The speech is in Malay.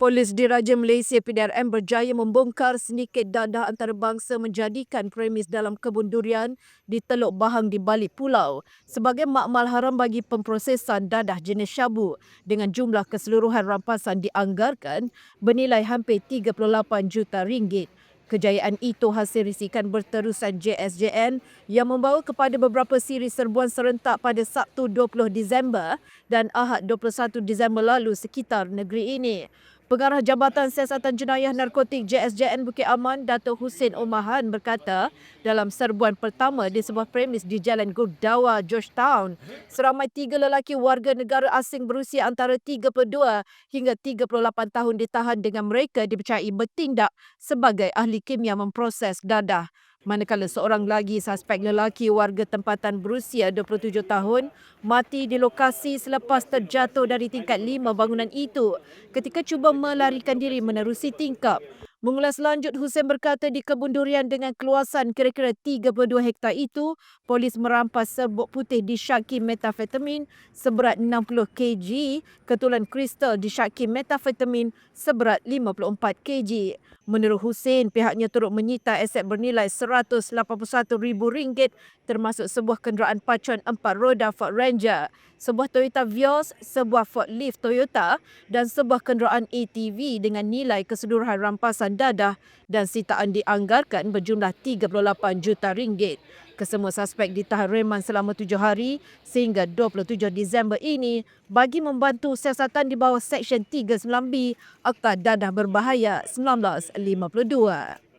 Polis Diraja Malaysia PDRM berjaya membongkar sedikit dadah antarabangsa menjadikan premis dalam kebun durian di Teluk Bahang di balik pulau sebagai makmal haram bagi pemprosesan dadah jenis syabu dengan jumlah keseluruhan rampasan dianggarkan bernilai hampir 38 juta ringgit. Kejayaan itu hasil risikan berterusan JSJN yang membawa kepada beberapa siri serbuan serentak pada Sabtu 20 Disember dan Ahad 21 Disember lalu sekitar negeri ini. Pengarah Jabatan Siasatan Jenayah Narkotik JSJN Bukit Aman, Dato' Hussein Omahan berkata dalam serbuan pertama di sebuah premis di Jalan Gurdawa, Georgetown, seramai tiga lelaki warga negara asing berusia antara 32 hingga 38 tahun ditahan dengan mereka dipercayai bertindak sebagai ahli kimia memproses dadah manakala seorang lagi suspek lelaki warga tempatan berusia 27 tahun mati di lokasi selepas terjatuh dari tingkat 5 bangunan itu ketika cuba melarikan diri menerusi tingkap. Mengulas lanjut, Hussein berkata di kebun durian dengan keluasan kira-kira 32 hektar itu, polis merampas serbuk putih disyaki metafetamin seberat 60 kg, ketulan kristal disyaki metafetamin seberat 54 kg. Menurut Hussein, pihaknya turut menyita aset bernilai RM181,000 termasuk sebuah kenderaan pacuan empat roda Ford Ranger, sebuah Toyota Vios, sebuah Ford Leaf Toyota dan sebuah kenderaan ATV dengan nilai keseluruhan rampasan dadah dan sitaan dianggarkan berjumlah 38 juta ringgit. Kesemua suspek ditahan reman selama tujuh hari sehingga 27 Disember ini bagi membantu siasatan di bawah Seksyen 39B Akta Dadah Berbahaya 1952.